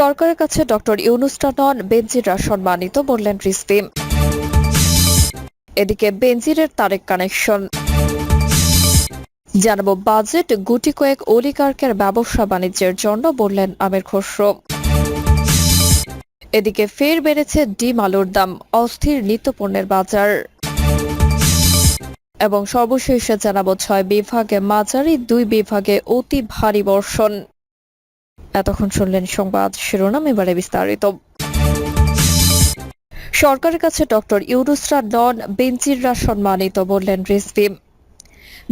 সরকারের কাছে ডক্টর ইউনুসটা নন বেনজিরা সম্মানিত বললেন রিজভি এদিকে বেনজিরের তারেক কানেকশন। জানাব বাজেট, গুটি কয়েক অলিগার্কের ব্যবসা বাণিজ্যের জন্য বললেন আমির খসরু। এদিকে ফের বেড়েছে ডিম আলুর দাম, অস্থির নিত্যপণ্যের বাজার। এবং সর্বশেষে জানাব ছয় বিভাগে মাঝারি, দুই বিভাগে অতি ভারী বর্ষণ। এতক্ষণ শুনলেন সংবাদ শিরোনাম, এবারে বিস্তারিত। সরকারের কাছে ডক্টর ইউরুসরা নন বেঞ্চিররা সম্মানিত বললেন রিজভি।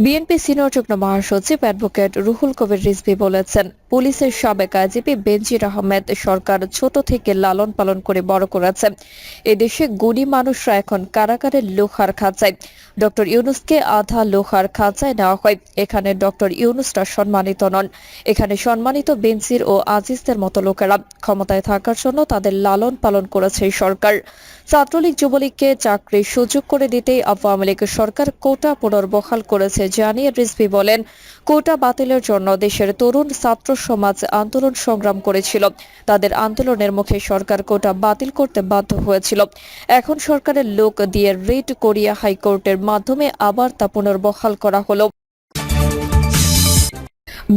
বিএনপি সিনিয়র যুগ্ম মহাসচিব অ্যাডভোকেট রুহুল কবির রিজভি বলেছেন পুলিশের সাবেক আইজিপি বেনজির আহমেদ সরকার ছোট থেকে লালন পালন করে বড় করেছে। এদেশে গুণী মানুষরা এখন কারাগারের লোহার খাঁচায়। ডক্টর ইউনুসকে আধা লোহার খাঁচায় নেওয়া হয়। এখানে ডক্টর ইউনুসরা সম্মানিত নন। এখানে সম্মানিত বেনজির ও আজিজদের মতো লোকেরা ক্ষমতায় থাকার জন্য তাদের লালন পালন করেছে সরকার। ছাত্রলীগ যুবলীগকে চাকরির সুযোগ করে দিতেই আওয়ামী লীগ সরকার কোটা পুনর্বহাল করেছে, জানিয়ে রিজভি বলেন কোটা বাতিলের জন্য দেশের তরুণ ছাত্র সমাজ আন্দোলন সংগ্রাম করেছিল। তাদের আন্দোলনের মুখে সরকার কোটা বাতিল করতে বাধ্য হয়েছিল। এখন সরকারের লোক দিয়ে রিট কোরিয়া হাইকোর্টের মাধ্যমে আবার তা পুনর্বহাল করা হল।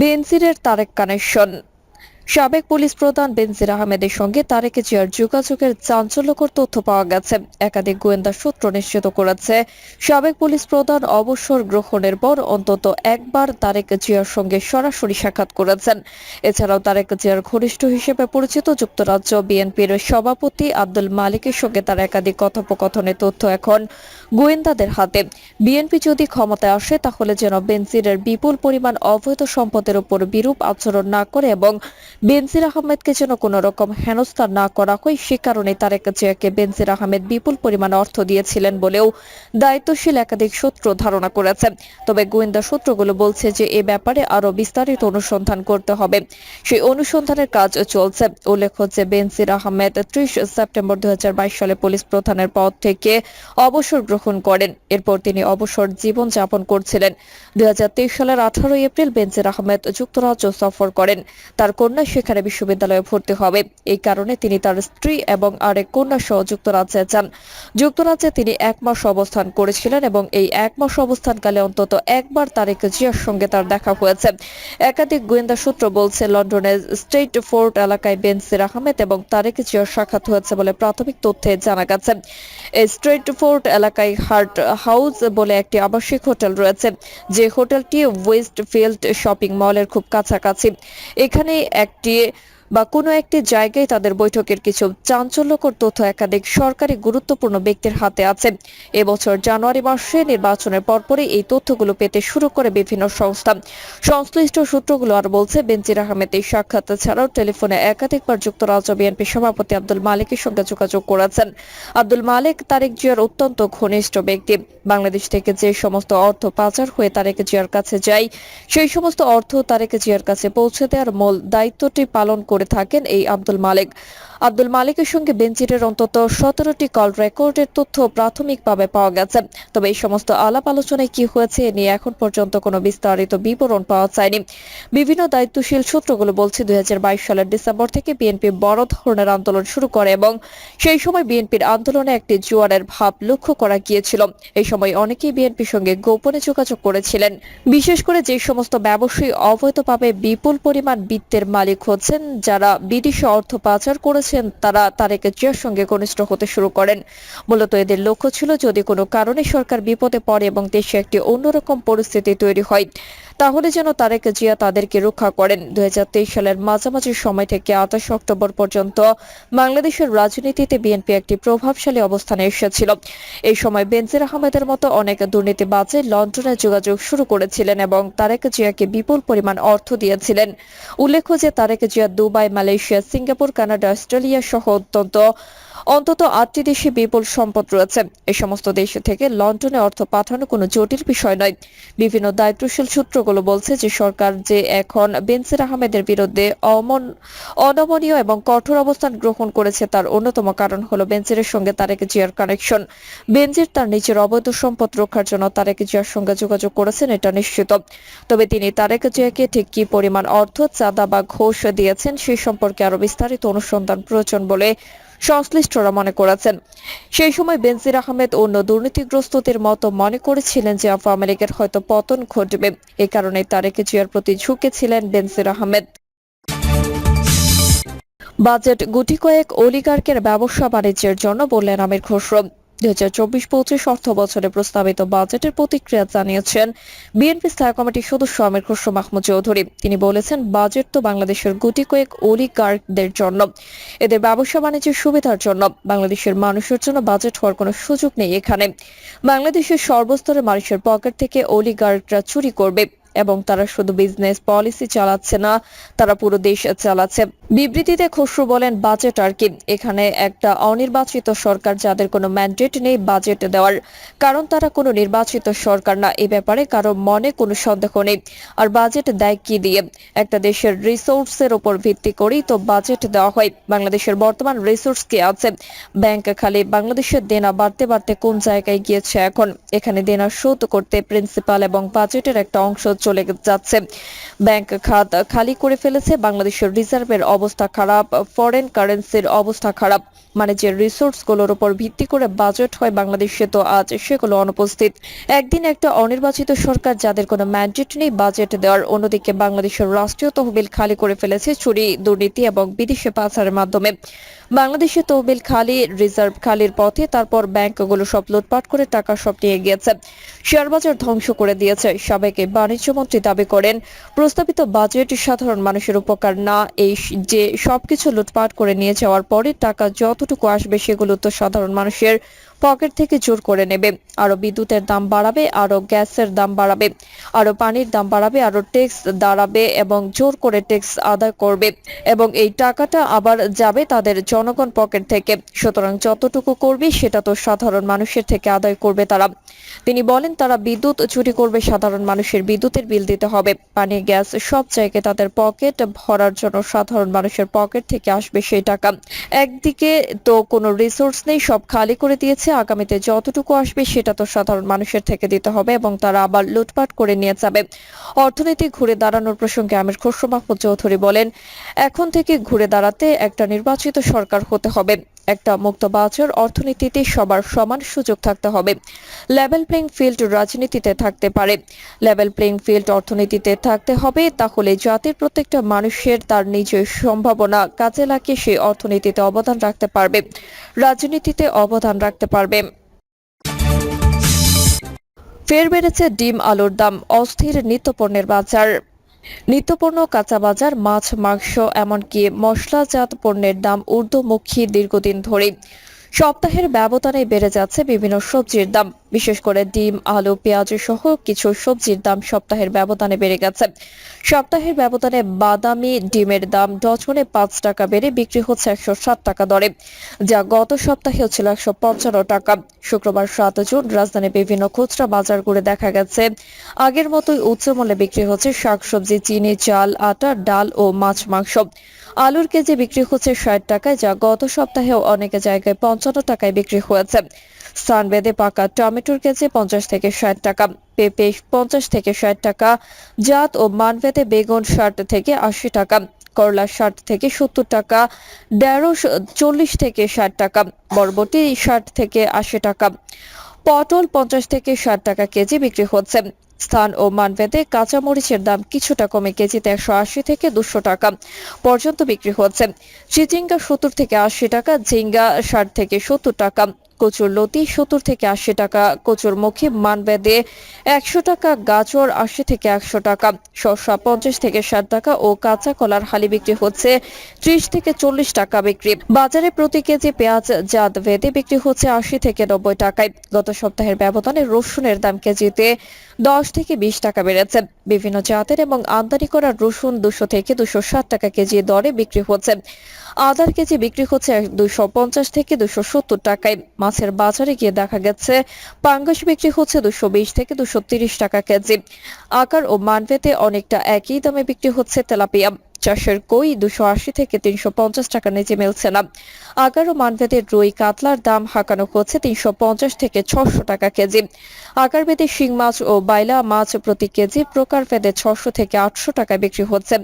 বেনসিরের তারেক কানেকশন। সাবেক পুলিশ প্রধান বেনজির আহমেদের সঙ্গে তারেক জিয়ার যোগাযোগের চাঞ্চল্যকর তথ্য পাওয়া গেছে। একাধিক গোয়েন্দা সূত্র নিশ্চিত করেছে, সাবেক পুলিশ প্রধান অবসর গ্রহণের পর অন্তত একবার তারেক জিয়ার সঙ্গে সরাসরি সাক্ষাৎ করেছেন। এছাড়াও তারেক জিয়ার ঘনিষ্ঠ হিসেবে পরিচিত যুক্তরাজ্য বিএনপির সভাপতি আব্দুল মালিকের সঙ্গে তার একাধিক কথোপকথনের তথ্য এখন গোয়েন্দাদের হাতে। বিএনপি যদি ক্ষমতায় আসে, তাহলে যেন বেনজিরের বিপুল পরিমাণ অবৈধ সম্পদের উপর বিরূপ আচরণ না করে এবং বেনজির আহমেদকে যেন কোনো রকম হেনস্থা না করা হয়, সে কারণে তারেক জিয়াকে বেনজির আহমেদ বিপুল পরিমাণ অর্থ দিয়েছিলেন বলেও দায়িত্বশীল একাধিক সূত্র ধারণা করেছে। তবে গোয়েন্দা সূত্রগুলো বলছে যে এ ব্যাপারে আরও বিস্তারিত অনুসন্ধান করতে হবে। সেই অনুসন্ধানের কাজ চলছে। উল্লেখ হচ্ছে বেনজির আহমেদ ত্রিশ সেপ্টেম্বর দুই হাজার বাইশ সালে পুলিশ প্রধানের পদ থেকে অবসর গ্রহণ করেন। এরপর তিনি অবসর জীবন যাপন করছিলেন। দুই হাজার তেইশ সালের আঠারোই এপ্রিল বেনজির আহমেদ যুক্তরাজ্য সফর করেন। তার কন্যা সেখানে বিশ্ববিদ্যালয়ে ভর্তি হবে। এই কারণে তিনি তার স্ত্রী এবং আরেক কন্যা সহ যুক্তরাজ্যে যান। যুক্তরাজ্যে তিনি এক মাস অবস্থান করেছিলেন এবং এই এক মাস অবস্থানকালে অন্তত একবার তারেক জিয়ার সঙ্গে তার দেখা হয়েছে। একাধিক গোয়েন্দা সূত্র বলছে লন্ডনের স্টেট ফোর্ট এলাকায় বেনসির আহমেদ এবং তারেক জিয়ার সাক্ষাৎ হয়েছে বলে প্রাথমিক তথ্যে জানা গেছে। এই স্ট্রেট ফোর্ট এলাকায় হার্ট হাউস বলে একটি আবাসিক হোটেল রয়েছে। যে হোটেলটি ওয়েস্ট ফিল্ড শপিং মলের খুব কাছাকাছি। এখানে একটি বা কোনো একটি জায়গায় তাদের বৈঠকের কিছু চাঞ্চল্যকর তথ্য একাধিক সরকারি গুরুত্বপূর্ণ ব্যক্তির হাতে আছে। এবছর জানুয়ারি মাসে নির্বাচনের পরপরই এই তথ্যগুলো পেতে শুরু করে বিভিন্ন সংস্থা। সংশ্লিষ্ট সূত্রগুলো আর বলছে, বেনজির আহমেদ এই সাক্ষাৎ ছাড়াও টেলিফোনে একাধিকবার যুক্তরাজ্য বিএনপি সভাপতি আব্দুল মালিকের সঙ্গে যোগাযোগ করেছেন। আব্দুল মালিক তারেক জিয়ার অত্যন্ত ঘনিষ্ঠ ব্যক্তি। বাংলাদেশ থেকে যে সমস্ত অর্থ পাচার হয়ে তারেক জিয়ার কাছে যায়, সেই সমস্ত অর্থ তারেক জিয়ার কাছে পৌঁছে দেওয়ার মূল দায়িত্বটি পালন করে থাকেন এই আব্দুল মালিক। আব্দুল মালিকের সঙ্গে বেঞ্চিরের অন্তত সতেরোটি কল রেকর্ডের তথ্য প্রাথমিকভাবে পাওয়া গেছে। তবে এই সমস্ত আলাপ আলোচনায় কি হয়েছে নিয়ে এখন পর্যন্ত কোনো বিস্তারিত বিবরণ পাওয়া যায়নি। বিভিন্ন দায়িত্বশীল সূত্রগুলো বলছে, দুই সালের ডিসেম্বর থেকে বিএনপি বড় ধরনের আন্দোলন শুরু করে এবং সেই সময় বিএনপির আন্দোলনে একটি জোয়ারের ভাব লক্ষ্য করা গিয়েছিল। এই সময় অনেকেই বিএনপির সঙ্গে গোপনে যোগাযোগ করেছিলেন। বিশেষ করে যে সমস্ত ব্যবসায়ী অবৈধভাবে বিপুল পরিমাণ বিত্তের মালিক হচ্ছেন যারা বিদেশে অর্থ পাচার করেছেন, তারা তারেক জিয়ার সঙ্গে ঘনিষ্ঠ হতে শুরু করেন। মূলত এদের লক্ষ্য ছিল যদি কোনো কারণে সরকার বিপদে পড়ে এবং দেশে একটি অন্যরকম পরিস্থিতি তৈরি হয় তাহলে যেন তারেক জিয়া তাদেরকে রক্ষা করেন। দুই হাজার তেইশ সালের মাঝামাঝি সময় থেকে আঠাশ অক্টোবর পর্যন্ত বাংলাদেশের রাজনীতিতে বিএনপি একটি প্রভাবশালী অবস্থানে এসেছিল। এই সময় বেনজির আহমেদের মতো অনেক দুর্নীতিবাজে লন্ডনে যোগাযোগ শুরু করেছিলেন এবং তারেক জিয়াকে বিপুল পরিমাণ অর্থ দিয়েছিলেন। উল্লেখ্য যে Tarek Zia Dubai, Malaysia, Singapore, Canada, Australia সহ অত্যন্ত, অন্তত আটটি দেশে বিপুল সম্পদ রয়েছে। এই সমস্ত দেশ থেকে লন্ডনে অর্থ পাঠানো কোনো জটিল বিষয় নয়। বিভিন্ন দায়িত্বশীল সূত্রগুলো সূত্রগুলো বলছে যে সরকার যে এখন বেনজির আহমেদের বিরুদ্ধে অমন অনমনীয় এবং কঠোর অবস্থান গ্রহণ করেছে তার অন্যতম কারণ হলো বেনজিরের সঙ্গে তারেক জিয়ার কানেকশন বেনজির তার নিজের অবৈধ সম্পদ রক্ষার জন্য তারেক জিয়ার সঙ্গে যোগাযোগ করেছেন, এটা নিশ্চিত। তবে তিনি তারেক জিয়াকে ঠিক কি পরিমাণ অর্থ, চাঁদা বা ঘোষ দিয়েছেন সেই সম্পর্কে আরও বিস্তারিত অনুসন্ধান প্রয়োজন বলে সংশ্লিষ্টরা মনে করেছেন। সেই সময় বেনজির আহমেদ অন্য দুর্নীতিগ্রস্তদের মতো মনে করেছিলেন যে আওয়ামী লীগের হয়তো পতন ঘটবে। এ কারণে তারেক জিয়ার প্রতি ঝুঁকেছিলেন বেনজির আহমেদ। বাজেট গুটি কয়েক অলিগার্কের ব্যবসা বাণিজ্যের জন্য বললেন আমির খসরু। দুই হাজার চব্বিশ পঁচিশ অর্থ বছরে প্রস্তাবিত বাজেটের প্রতিক্রিয়া জানিয়েছেন বিএনপি স্থায়ী কমিটির সদস্য আমির খসরু মাহমুদ চৌধুরী। তিনি বলেছেন, বাজেট তো বাংলাদেশের গুটি কয়েক অলিগার্কদের জন্য, এদের ব্যবসা বাণিজ্যের সুবিধার জন্য, বাংলাদেশের মানুষের জন্য বাজেট হওয়ার কোনো সুযোগ নেই এখানে। বাংলাদেশের সর্বস্তরের মানুষের পকেট থেকে অলিগার্করা চুরি করবে। এবং তারা শুধু বিজনেস পলিসি চালাচ্ছে না, তারা পুরো দেশ চালাচ্ছে। বিবৃতিতে খসরু বলেন বাজেট আর কি, এখানে একটা অনির্বাচিত সরকার যাদের কোনো ম্যান্ডেট নেই বাজেট দেওয়ার। কারণ তারা কোনো নির্বাচিত সরকার না, এ ব্যাপারে কারও মনে কোনো সন্দেহ নেই। আর বাজেট দেয় কি দিয়ে? একটা দেশের রিসোর্সের উপর ভিত্তি করেই তো বাজেট দেওয়া হয়। বাংলাদেশের বর্তমান রিসোর্স কি আছে? ব্যাংক খালি বাংলাদেশের দেনা বাড়তে বাড়তে কোন জায়গায় গিয়েছে এখন? এখানে দেনা শোধ করতে প্রিন্সিপাল এবং বাজেটের একটা অংশ চলে যাচ্ছে। ব্যাংক খাত খালি করে ফেলেছে। বাংলাদেশের রিজার্ভের অবস্থা খারাপ ফরেন কারেন্সির অবস্থা খারাপ। মানে যে রিসোর্সগুলোর উপর ভিত্তি করে বাজেট হয় বাংলাদেশে তো আজ সেগুলো অনুপস্থিত। একদিন একটা অনির্বাচিত সরকার যাদের কোনো ম্যান্ডেট নেই বাজেট দেওয়ার, অন্যদিকে বাংলাদেশের রাষ্ট্রীয় তহবিল খালি করে ফেলেছে চুরি, দুর্নীতি এবং বিদেশে পাচারের মাধ্যমে। বাংলাদেশে তহবিল খালি রিজার্ভ খালির পথে, তারপর ব্যাংকগুলো সব লুটপাট করে টাকা সব নিয়ে গিয়েছে। শেয়ারবাজার ধ্বংস করে দিয়েছে। সাবেক এই বাণিজ্যমন্ত্রী দাবি করেন, প্রস্তাবিত বাজেট সাধারণ মানুষের উপকার না, এই যে সবকিছু লুটপাট করে নিয়ে যাওয়ার পরে টাকা যতটুকু আসবে সেগুলো তো সাধারণ মানুষের পকেট থেকে জোর করে নেবে। আরও বিদ্যুতের দাম বাড়াবে আরও গ্যাসের দাম বাড়াবে আরও পানির দাম বাড়াবে আরও ট্যাক্স দাঁড়াবে এবং জোর করে ট্যাক্স আদায় করবে। এবং এই টাকাটা আবার যাবে তাদের জনগণ পকেট থেকে। সুতরাং যতটুকু করবে সেটা তো সাধারণ মানুষের থেকে আদায় করবে তারা। তিনি বলেন, তারা বিদ্যুৎ চুরি করবে, সাধারণ মানুষের বিদ্যুতের বিল দিতে হবে। পানি, গ্যাস সব জায়গায় তাদের পকেট ভরার জন্য সাধারণ মানুষের পকেট থেকে আসবে সেই টাকা। একদিকে তো কোনো রিসোর্স নেই, সব খালি করে দিয়েছে। আগামীতে যতটুকু আসবে সেটা তো সাধারণ মানুষের থেকে দিতে হবে এবং তারা আবার লুটপাট করে নিয়ে যাবে। অর্থনীতি ঘুরে দাঁড়ানোর প্রসঙ্গে আমির খসরু মাহমুদ চৌধুরী বলেন, এখন থেকে ঘুরে দাঁড়াতে একটা নির্বাচিত সরকার হতে হবে। একটা মুক্ত বাজার অর্থনীতিতে সবার সমান সুযোগ থাকতে হবে। লেভেল প্লেইং ফিল্ড রাজনীতিতে থাকতে পারে। লেভেল প্লেইং ফিল্ড অর্থনীতিতে থাকতে হবে, তাহলে জাতির প্রত্যেকটা মানুষের তার নিজের সম্ভাবনা কাজে লাগিয়ে সেই অর্থনীতিতে অবদান রাখতে পারবে। রাজনীতিতে অবদান রাখতে পারবে। ফের বেড়েছে ডিম আলুর দাম, অস্থির নিত্যপণ্যের বাজার। নিত্যপণ্য কাঁচাবাজার মাছ মাংস এমনকি মশলাজাত পণ্যের দাম ঊর্ধ্বমুখী দীর্ঘদিন ধরে সপ্তাহের ব্যবধানে বেড়ে যাচ্ছে বিভিন্ন সবজির দাম। বিশেষ করে ডিম, আলু, পেঁয়াজ সহ কিছু সবজির দাম সপ্তাহের ব্যবধানে বেড়ে গেছে। সপ্তাহের ব্যবধানে বাদামি, ডিমের দাম ডজনে পাঁচ টাকা বেড়ে বিক্রি হচ্ছে একশো সাত টাকা দরে, যা গত সপ্তাহেও ছিল একশো পঞ্চান্ন টাকা। শুক্রবার সাত জুন রাজধানীর বিভিন্ন খুচরা বাজার ঘুরে দেখা গেছে। আগের মতোই উচ্চ মূল্যে বিক্রি হচ্ছে শাকসবজি, চিনি, চাল, আটা, ডাল ও মাছ মাংস। আলুর কেজি বিক্রি হচ্ছে ষাট টাকায়, যা গত সপ্তাহেও অনেক জায়গায় পঞ্চান্ন টাকায় বিক্রি হয়েছে। স্থান পাকা টমেটোর কেজি পঞ্চাশ থেকে ষাট টাকা, পেঁপে পঞ্চাশ থেকে ষাট টাকা, জাত ও মানভেদে বেগুন ষাট থেকে আশি টাকা, করলা ষাট থেকে সত্তর টাকা, ঢেঁড়স চল্লিশ থেকে ষাট টাকা, বরবটি ষাট থেকে আশি টাকা। পটল পঞ্চাশ থেকে ষাট টাকা কেজি বিক্রি হচ্ছে। স্থান ও মানভেদে কাঁচামরিচের দাম কিছুটা কমে কেজিতে একশো আশি থেকে দুশো টাকা পর্যন্ত বিক্রি হচ্ছে। চিচিঙ্গা সত্তর থেকে আশি টাকা, ঝিঙ্গা ষাট থেকে সত্তর টাকা। কচুর লতি সত্তর থেকে আশি টাকা, কচুর মুখী মানবেদে একশো টাকা, গাজর আশি থেকে একশো টাকা, শসা পঞ্চাশ থেকে ষাট টাকা ও কাঁচা কলার হালি বিক্রি হচ্ছে ত্রিশ থেকে চল্লিশ টাকা বিক্রি। বাজারে প্রতি কেজি পেঁয়াজ জাত ভেদে বিক্রি হচ্ছে আশি থেকে নব্বই টাকায়। গত সপ্তাহের ব্যবধানে রসুনের দাম কেজিতে দশ থেকে বিশ টাকা বেড়েছে। বিভিন্ন জাতের এবং আমদানি করা রসুন দুশো থেকে দুশো ষাট টাকা কেজি দরে বিক্রি হচ্ছে। আদার কেজি বিক্রি হচ্ছে দুশো পঞ্চাশ থেকে দুশো সত্তর টাকায়। মাছের বাজারে গিয়ে দেখা গেছে, পাঙ্গাস বিক্রি হচ্ছে দুশো বিশ থেকে দুশো তিরিশ টাকা কেজি। আকার ও মানভেতে অনেকটা একই দামে বিক্রি হচ্ছে তেলাপিয়া। চাষের কই দুশো আশি থেকে তিনশো পঞ্চাশ টাকা নিচে মিলছে না। আকার ও মানভেদের রুই কাতলার দাম হাঁকানো হচ্ছে তিনশো পঞ্চাশ থেকে ছশো টাকা কেজি। আকার ভেদে শিং মাছ ও বাইলা মাছ প্রতি কেজি প্রকার ভেদে ছশো থেকে আটশো টাকায় বিক্রি হচ্ছে।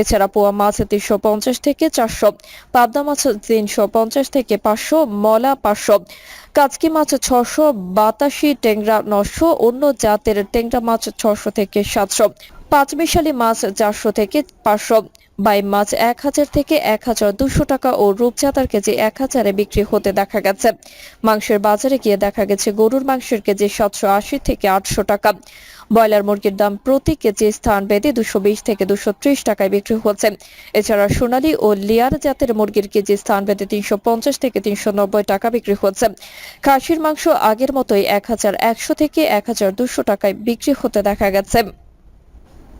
এছাড়া পোয়া মাছ তিনশো পঞ্চাশ থেকে চারশো, পাবদা মাছ তিনশো পঞ্চাশ থেকে পাঁচশো, মলা পাঁচশো কাচকি মাছ ছশো, বাতাসি টেংরা নশো, অন্য জাতের টেংরা মাছ ছশো থেকে সাতশো, পাঁচমিশালি মাছ চারশো থেকে পাঁচশো বাই মাছ এক হাজার থেকে এক হাজার দুশো টাকা ও রূপচাঁদার কেজি এক হাজারে বিক্রি হতে দেখা গেছে। মাংসের বাজারে গিয়ে দেখা গেছে গরুর মাংসের কেজি সাতশো আশি থেকে আটশো টাকা। ব্রয়লার মুরগির দাম প্রতি কেজি স্থান বেঁধে দুশো বিশ থেকে দুশো ত্রিশ টাকায় বিক্রি হচ্ছে। এছাড়া সোনালী ও লিয়ার জাতের মুরগির কেজি স্থান বেঁধে তিনশো পঞ্চাশ থেকে তিনশো নব্বই টাকা বিক্রি হচ্ছে। খাসির মাংস আগের মতোই এক হাজার একশো থেকে এক হাজার দুশো টাকায় বিক্রি হতে দেখা গেছে।